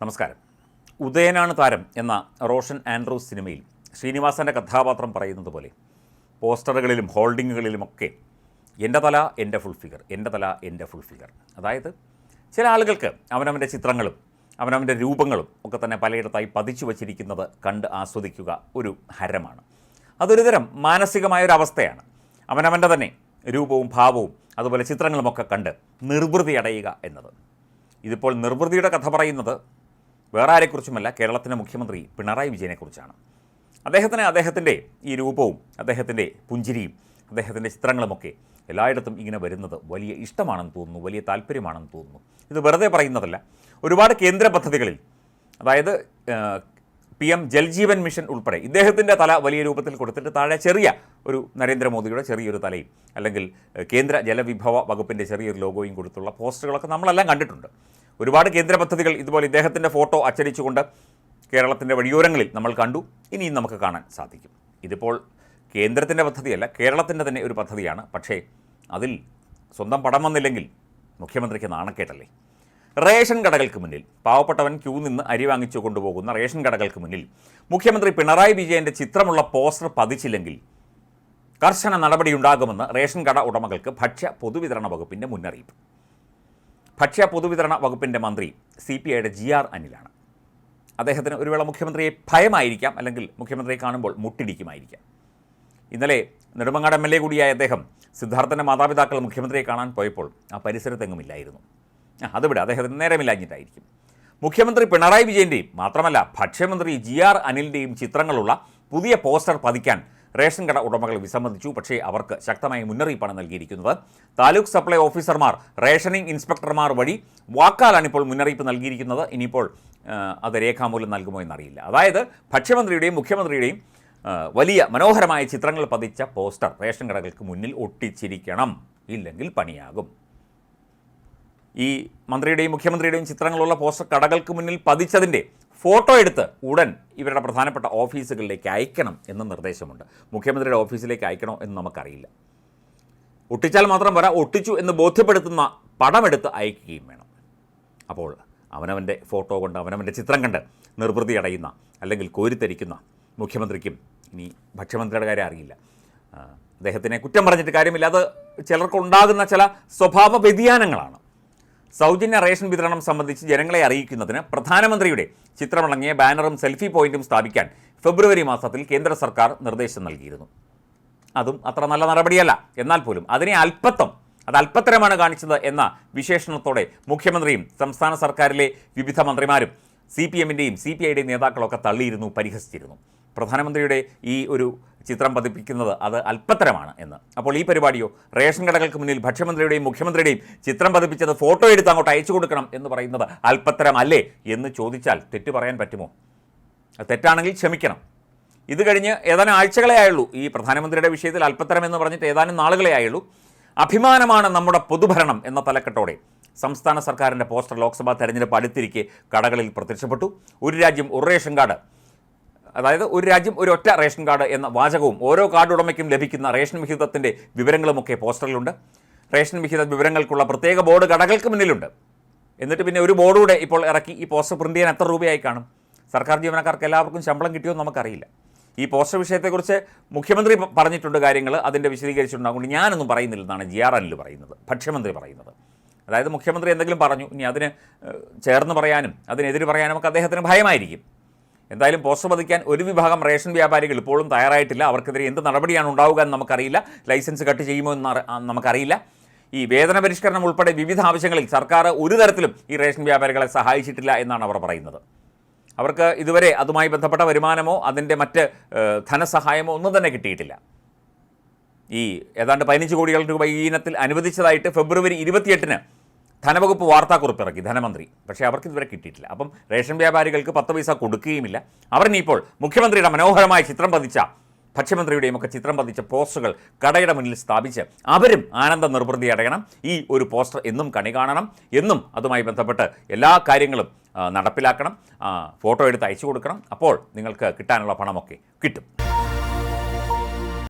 നമസ്കാരം. ഉദയനാണ് താരം എന്ന റോഷൻ ആൻഡ്രൂസ് സിനിമയിൽ ശ്രീനിവാസന്റെ കഥാപാത്രം പറയുന്നത് പോലെ പോസ്റ്ററുകളിലും ഹോൾഡിങ്ങുകളിലും ഒക്കെ എന്റെ തല എന്റെ ഫുൾ ഫിഗർ എന്റെ തല എന്റെ ഫുൾ ഫിഗർ അതായത് ചില ആളുകൾക്ക് അവനവന്റെ ചിത്രങ്ങളും അവനവന്റെ രൂപങ്ങളും ഒക്കെ തന്നെ പലയിടത്തായി പതിച്ചു വച്ചിരിക്കുന്നത് കണ്ട് ആസ്വദിക്കുക ഒരു ഹരമാണ്. അതൊരു തരം അവസ്ഥയാണ്. അവനവന്റെ തന്നെ രൂപവും ഭാവവും അതുപോലെ ചിത്രങ്ങളുമൊക്കെ കണ്ട് നിർവൃതി അടയുക എന്നത്. ഇതിപ്പോൾ നിർവൃതിയുടെ കഥ പറയുന്നത് വേറെ ആരെക്കുറിച്ചുമല്ല കേരളത്തിന്റെ മുഖ്യമന്ത്രി പിണറായി വിജയനെക്കുറിച്ചാണ്. അദ്ദേഹത്തിന് അദ്ദേഹത്തിന്റെ ഈ രൂപവും അദ്ദേഹത്തിന്റെ പുഞ്ചിരിയും അദ്ദേഹത്തിന്റെ ചിത്രങ്ങളുമൊക്കെ എല്ലായിടത്തും ഇങ്ങനെ വരുന്നത് വലിയ ഇഷ്ടമാണെന്ന് തോന്നുന്നു വലിയ താല്പര്യമാണെന്ന് തോന്നുന്നു. ഇത് വെറുതെ പറയുന്നതല്ല. ഒരുപാട് കേന്ദ്ര പദ്ധതികളിൽ അതായത് പി എം ജൽജീവൻ മിഷൻ ഉൾപ്പെടെ ഇദ്ദേഹത്തിന്റെ തല വലിയ രൂപത്തിൽ കൊടുത്തിട്ട് താഴെ ചെറിയ ഒരു നരേന്ദ്രമോദിയുടെ ചെറിയൊരു തലയും അല്ലെങ്കിൽ കേന്ദ്ര ജലവിഭവ വകുപ്പിന്റെ ചെറിയൊരു ലോഗോയും കൊടുത്തുള്ള പോസ്റ്ററുകളൊക്കെ നമ്മളെല്ലാം കണ്ടിട്ടുണ്ട്. ഒരുപാട് കേന്ദ്ര പദ്ധതികൾ ഇതുപോലെ ഇദ്ദേഹത്തിന്റെ ഫോട്ടോ അച്ചടിച്ചുകൊണ്ട് കേരളത്തിന്റെ വഴിയോരങ്ങളിൽ നമ്മൾ കണ്ടു. ഇനിയും നമുക്ക് കാണാൻ സാധിക്കും. ഇതിപ്പോൾ കേന്ദ്രത്തിന്റെ പദ്ധതിയല്ല കേരളത്തിന്റെ തന്നെ ഒരു പദ്ധതിയാണ്. പക്ഷേ അതിൽ സ്വന്തം പടം വന്നില്ലെങ്കിൽ മുഖ്യമന്ത്രിക്ക് നാണക്കേട്ടല്ലേ റേഷൻ കടകൾക്ക് മുന്നിൽ പാവപ്പെട്ടവൻ ക്യൂ നിന്ന് അരി വാങ്ങിച്ചു കൊണ്ടുപോകുന്ന റേഷൻ കടകൾക്ക് മുന്നിൽ മുഖ്യമന്ത്രി പിണറായി വിജയന്റെ ചിത്രമുള്ള പോസ്റ്റർ പതിച്ചില്ലെങ്കിൽ കർശന നടപടിയുണ്ടാകുമെന്ന് റേഷൻ കട ഉടമകൾക്ക് ഭക്ഷ്യ പൊതുവിതരണ വകുപ്പിന്റെ മുന്നറിയിപ്പ്. ഭക്ഷ്യ പൊതുവിതരണ വകുപ്പിന്റെ മന്ത്രി സി പി ഐയുടെ ജി ആർ അനിലാണ്. അദ്ദേഹത്തിന് ഒരു വേള മുഖ്യമന്ത്രിയെ ഭയമായിരിക്കാം അല്ലെങ്കിൽ മുഖ്യമന്ത്രിയെ കാണുമ്പോൾ മുട്ടിടിക്കുമായിരിക്കാം. ഇന്നലെ നെടുമങ്ങാട് എം എൽ എ കൂടിയായ അദ്ദേഹം സിദ്ധാർത്ഥന്റെ മാതാപിതാക്കൾ മുഖ്യമന്ത്രിയെ കാണാൻ പോയപ്പോൾ ആ പരിസരത്തെങ്ങുമില്ലായിരുന്നു. ആ അതുവിടെ അദ്ദേഹത്തിന് നേരമില്ലാഞ്ഞിട്ടായിരിക്കും. മുഖ്യമന്ത്രി പിണറായി വിജയന്റെയും മാത്രമല്ല ഭക്ഷ്യമന്ത്രി ജി ആർ അനിലിന്റെയും ചിത്രങ്ങളുള്ള പുതിയ പോസ്റ്റർ പതിക്കാൻ റേഷൻ കട ഉടമകൾ വിസമ്മതിച്ചു. പക്ഷേ അവർക്ക് ശക്തമായ മുന്നറിയിപ്പാണ് നൽകിയിരിക്കുന്നത്. താലൂക്ക് സപ്ലൈ ഓഫീസർമാർ റേഷനിംഗ് ഇൻസ്പെക്ടർമാർ വഴി വാക്കാലാണ് ഇപ്പോൾ മുന്നറിയിപ്പ് നൽകിയിരിക്കുന്നത്. ഇനിയിപ്പോൾ അത് രേഖാമൂലം നൽകുമോ എന്നറിയില്ല. അതായത് ഭക്ഷ്യമന്ത്രിയുടെയും മുഖ്യമന്ത്രിയുടെയും വലിയ മനോഹരമായ ചിത്രങ്ങൾ പതിച്ച പോസ്റ്റർ റേഷൻ കടകൾക്ക് മുന്നിൽ ഒട്ടിച്ചിരിക്കണം. ഇല്ലെങ്കിൽ പണിയാകും. ഈ മന്ത്രിയുടെയും മുഖ്യമന്ത്രിയുടെയും ചിത്രങ്ങളുള്ള പോസ്റ്റർ കടകൾക്ക് മുന്നിൽ പതിച്ചതിന്റെ ഫോട്ടോ എടുത്ത് ഉടൻ ഇവരുടെ പ്രധാനപ്പെട്ട ഓഫീസുകളിലേക്ക് അയക്കണം എന്ന നിർദ്ദേശമുണ്ട്. മുഖ്യമന്ത്രിയുടെ ഓഫീസിലേക്ക് അയക്കണോ എന്ന് നമുക്കറിയില്ല. ഒട്ടിച്ചാൽ മാത്രം പോരാ ഒട്ടിച്ചു എന്ന് ബോധ്യപ്പെടുത്തുന്ന പടമെടുത്ത് അയക്കുകയും വേണം. അപ്പോൾ അവനവന്റെ ഫോട്ടോ കൊണ്ട് അവനവന്റെ ചിത്രം കണ്ട് നിർവൃതി അടയുന്ന അല്ലെങ്കിൽ കോരിത്തരിക്കുന്ന മുഖ്യമന്ത്രിക്കും ഇനി ഭക്ഷ്യമന്ത്രിയുടെ കാര്യം അറിയില്ല. അദ്ദേഹത്തിനെ കുറ്റം പറഞ്ഞിട്ട് കാര്യമില്ല. അത് ചിലർക്കുണ്ടാകുന്ന ചില സ്വഭാവ വ്യതിയാനങ്ങളാണ് സൗജന്യ റേഷൻ വിതരണം സംബന്ധിച്ച് ജനങ്ങളെ അറിയിക്കുന്നതിന് പ്രധാനമന്ത്രിയുടെ ചിത്രമടങ്ങിയ ബാനറും സെൽഫി പോയിന്റും സ്ഥാപിക്കാൻ ഫെബ്രുവരി മാസത്തിൽ കേന്ദ്ര സർക്കാർ നിർദ്ദേശം നൽകിയിരുന്നു. അതും അത്ര നല്ല നടപടിയല്ല. എന്നാൽ പോലും അതിനെ അല്പത്വം അത് അല്പത്തരമാണ് കാണിച്ചത് എന്ന വിശേഷണത്തോടെ മുഖ്യമന്ത്രിയും സംസ്ഥാന സർക്കാരിലെ വിവിധ മന്ത്രിമാരും സി പി എമ്മിന്റെയും സി പി ഐയുടെയും നേതാക്കളൊക്കെ തള്ളിയിരുന്നു പരിഹസിച്ചിരുന്നു. പ്രധാനമന്ത്രിയുടെ ഈ ഒരു ചിത്രം പതിപ്പിക്കുന്നത് അത് അല്പത്തരമാണ് എന്ന്. അപ്പോൾ ഈ പരിപാടിയോ റേഷൻ കടകൾക്ക് മുന്നിൽ ഭക്ഷ്യമന്ത്രിയുടെയും മുഖ്യമന്ത്രിയുടെയും ചിത്രം പതിപ്പിച്ചത് ഫോട്ടോ എടുത്ത് അങ്ങോട്ട് അയച്ചു കൊടുക്കണം എന്ന് പറയുന്നത് അല്പത്തരമല്ലേ എന്ന് ചോദിച്ചാൽ തെറ്റ് പറയാൻ പറ്റുമോ? തെറ്റാണെങ്കിൽ ക്ഷമിക്കണം. ഇത് കഴിഞ്ഞ് ഏതാനും ആഴ്ചകളെ ആയുള്ളൂ. ഈ പ്രധാനമന്ത്രിയുടെ വിഷയത്തിൽ അല്പത്തരം എന്ന് പറഞ്ഞിട്ട് ഏതാനും നാളുകളെ ആയുള്ളൂ. അഭിമാനമാണ് നമ്മുടെ പൊതുഭരണം എന്ന തലക്കെട്ടോടെ സംസ്ഥാന സർക്കാരിന്റെ പോസ്റ്റർ ലോക്സഭാ തെരഞ്ഞെടുപ്പ് അടുത്തിരിക്കെ കടകളിൽ പ്രത്യക്ഷപ്പെട്ടു. ഒരു രാജ്യം ഒരു റേഷൻ കാർഡ് അതായത് ഒരു രാജ്യം ഒരു ഒറ്റ റേഷൻ കാർഡ് എന്ന വാചകവും ഓരോ കാർഡ് ഉടമയ്ക്കും ലഭിക്കുന്ന റേഷൻ വിഹിതത്തിന്റെ വിവരങ്ങളുമൊക്കെ പോസ്റ്ററിലുണ്ട്. റേഷൻ വിഹിത വിവരങ്ങൾക്കുള്ള പ്രത്യേക ബോർഡ് കടകൾക്ക് മുന്നിലുണ്ട്. എന്നിട്ട് പിന്നെ ഒരു ബോർഡ് കൂടെ ഇപ്പോൾ ഇറക്കി ഈ പോസ്റ്റർ പ്രിന്റ് ചെയ്യാൻ എത്ര രൂപയായി കാണും? സർക്കാർ ജീവനക്കാർക്ക് എല്ലാവർക്കും ശമ്പളം കിട്ടിയോ നമുക്കറിയില്ല. ഈ പോസ്റ്റർ വിഷയത്തെക്കുറിച്ച് മുഖ്യമന്ത്രി പറഞ്ഞിട്ടുണ്ട് കാര്യങ്ങൾ അതിന്റെ വിശദീകരിച്ചിട്ടുണ്ടാകും. ഞാനൊന്നും പറയുന്നില്ലെന്നാണ് ജി ആർ അനിൽ പറയുന്നത്. ഭക്ഷ്യമന്ത്രി പറയുന്നത്. അതായത് മുഖ്യമന്ത്രി എന്തെങ്കിലും പറഞ്ഞു ഇനി അതിന് ചേർന്ന് പറയാനും അതിനെതിരെ പറയാനും ഒക്കെ അദ്ദേഹത്തിന് ഭയമായിരിക്കും. എന്തായാലും പോസ്റ്റർ പതിക്കാൻ ഒരു വിഭാഗം റേഷൻ വ്യാപാരികൾ ഇപ്പോഴും തയ്യാറായിട്ടില്ല. അവർക്കെതിരെ എന്ത് നടപടിയാണ് ഉണ്ടാവുക എന്ന് നമുക്കറിയില്ല. ലൈസൻസ് കട്ട് ചെയ്യുമോ എന്ന് നമുക്കറിയില്ല. ഈ വേതന പരിഷ്കരണം ഉൾപ്പെടെ വിവിധ ആവശ്യങ്ങളിൽ സർക്കാർ ഒരു തരത്തിലും ഈ റേഷൻ വ്യാപാരികളെ സഹായിച്ചിട്ടില്ല എന്നാണ് അവർ പറയുന്നത്. അവർക്ക് ഇതുവരെ അതുമായി ബന്ധപ്പെട്ട വരുമാനമോ അതിന്റെ മറ്റ് ധനസഹായമോ ഒന്നും തന്നെ കിട്ടിയിട്ടില്ല. ഈ ഏതാണ്ട് പതിനഞ്ച് കോടികൾ രൂപ ഈ ഇനത്തിൽ അനുവദിച്ചതായിട്ട് ഫെബ്രുവരി ഇരുപത്തിയെട്ടിന് ധനവകുപ്പ് വാർത്താക്കുറിപ്പ് ഇറക്കി ധനമന്ത്രി. പക്ഷേ അവർക്ക് ഇതുവരെ കിട്ടിയിട്ടില്ല. അപ്പം റേഷൻ വ്യാപാരികൾക്ക് പത്ത് പൈസ കൊടുക്കുകയുമില്ല. അവർ ഇനിയിപ്പോൾ മുഖ്യമന്ത്രിയുടെ മനോഹരമായ ചിത്രം പതിച്ച ഭക്ഷ്യമന്ത്രിയുടെയും ഒക്കെ ചിത്രം പതിച്ച പോസ്റ്ററുകൾ കടയുടെ മുന്നിൽ സ്ഥാപിച്ച് അവരും ആനന്ദ നിർവൃതി അടയണം. ഈ ഒരു പോസ്റ്റർ എന്നും കണി കാണണം. എന്നും അതുമായി ബന്ധപ്പെട്ട് എല്ലാ കാര്യങ്ങളും നടപ്പിലാക്കണം. ഫോട്ടോ എടുത്ത് അയച്ചു കൊടുക്കണം. അപ്പോൾ നിങ്ങൾക്ക് കിട്ടാനുള്ള പണമൊക്കെ കിട്ടും.